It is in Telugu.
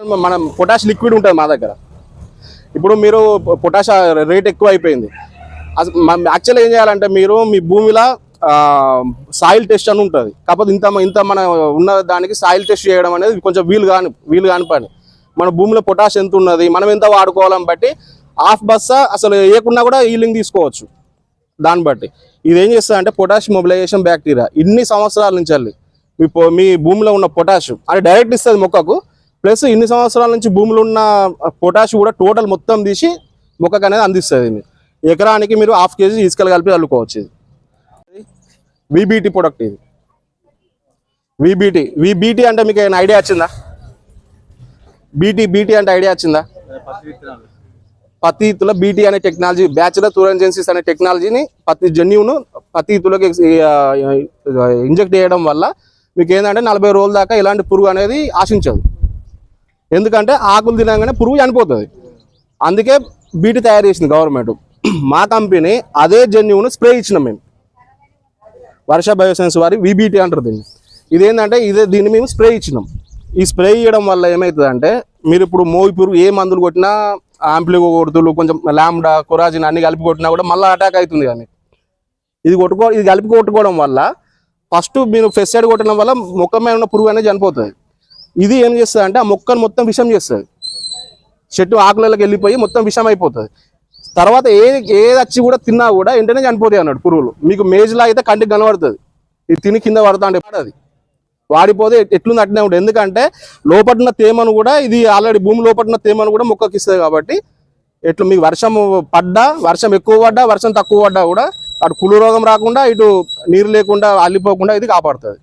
మనం పొటాష్ లిక్విడ్ ఉంటుంది మా దగ్గర. ఇప్పుడు మీరు పొటాష్ రేట్ ఎక్కువ అయిపోయింది యాక్చువల్గా ఏం చేయాలంటే మీరు మీ భూమిలో సాయిల్ టెస్ట్ అని ఉంటుంది. కాకపోతే ఇంత ఇంత మన ఉన్న దానికి సాయిల్ టెస్ట్ చేయడం అనేది కొంచెం వీలు కాని వీలు కాని పని. మన భూమిలో పొటాష్ ఎంత ఉన్నది మనం ఎంత వాడుకోవాలని బట్టి హాఫ్ బస్సా అసలు వేయకుండా కూడా ఈలింగ్ తీసుకోవచ్చు. దాన్ని బట్టి. ఇది ఏం చేస్తుంది అంటే పొటాష్ మొబిలైజేషన్ బ్యాక్టీరియా ఇన్ని సంవత్సరాల నుంచి మీ పొ- మీ భూమిలో ఉన్న పొటాష్ అది డైరెక్ట్ ఇస్తుంది మొక్కకు. ప్లస్ ఇన్ని సంవత్సరాల నుంచి భూమిలో ఉన్న పొటాష్ కూడా టోటల్ మొత్తం తీసి మొక్కకు అనేది అందిస్తుంది ఇది. ఎకరానికి మీరు హాఫ్ కేజీ ఇసుకలు కలిపి చల్లుకోవచ్చు ఇది. విబిటి ప్రొడక్ట్ ఇది. విబిటి విబిటి అంటే మీకు ఏమైనా ఐడియా వచ్చిందా? బీటీ బీటీ అంటే ఐడియా వచ్చిందా? పత్తి బీటీ అనే టెక్నాలజీ బ్యాచులర్ థూరెన్జెన్సిస్ అనే టెక్నాలజీని పత్తి జన్యువును పత్తి ఇంజెక్ట్ చేయడం వల్ల మీకు ఏంటంటే నలభై రోజుల దాకా ఇలాంటి పురుగు అనేది ఆశించదు. ఎందుకంటే ఆకులు తినగానే పురుగు చనిపోతుంది. అందుకే బీటీ తయారు చేసింది గవర్నమెంట్ మా కంపెనీ అదే జన్యువును స్ప్రే ఇచ్చినాం మేము. వర్ష బయోసెన్స్ వారి విబిటి అంటారు దీన్ని. ఇదేంటంటే ఇదే దీన్ని మేము స్ప్రే ఇచ్చినాం. ఈ స్ప్రే ఇవ్వడం వల్ల ఏమవుతుందంటే మీరు ఇప్పుడు మోయి పురుగు ఏ మందులు కొట్టినా ఆంప్లిగో కొడుతులు కొంచెం లామ్డా కొరాజిన్ అన్ని కలిపి కొట్టినా కూడా మళ్ళీ అటాక్ అవుతుంది కానీ. ఇది కొట్టుకో ఇది కలిపి కొట్టుకోవడం వల్ల ఫస్ట్ మీరు ఫెస్టైడ్ కొట్టడం వల్ల మొక్క మీద ఉన్న పురుగు అనేది చనిపోతుంది. ఇది ఏం చేస్తుంది అంటే ఆ మొక్కను మొత్తం విషం చేస్తుంది. చెట్టు ఆకులలోకి వెళ్ళిపోయి మొత్తం విషం అయిపోతుంది. తర్వాత ఏ ఏది వచ్చి కూడా తిన్నా కూడా వెంటనే చనిపోతాయి అన్నాడు పురుగులు. మీకు మేజ్లా అయితే కంటికి కనబడుతుంది. ఇది తిని కింద పడతా అంటే అది వాడిపోతే ఎట్లుంది అట్నే ఉంటుంది ఎందుకంటే లోపట్న తేమను కూడా ఇది ఆల్రెడీ భూమి లోపట్న తేమను కూడా మొక్కకి ఇస్తుంది కాబట్టి ఎట్లు మీకు వర్షం పడ్డా వర్షం ఎక్కువ పడ్డా వర్షం తక్కువ పడ్డా కూడా అటు కుళ్ళు రోగం రాకుండా ఇటు నీరు లేకుండా అల్లిపోకుండా ఇది కాపాడుతుంది.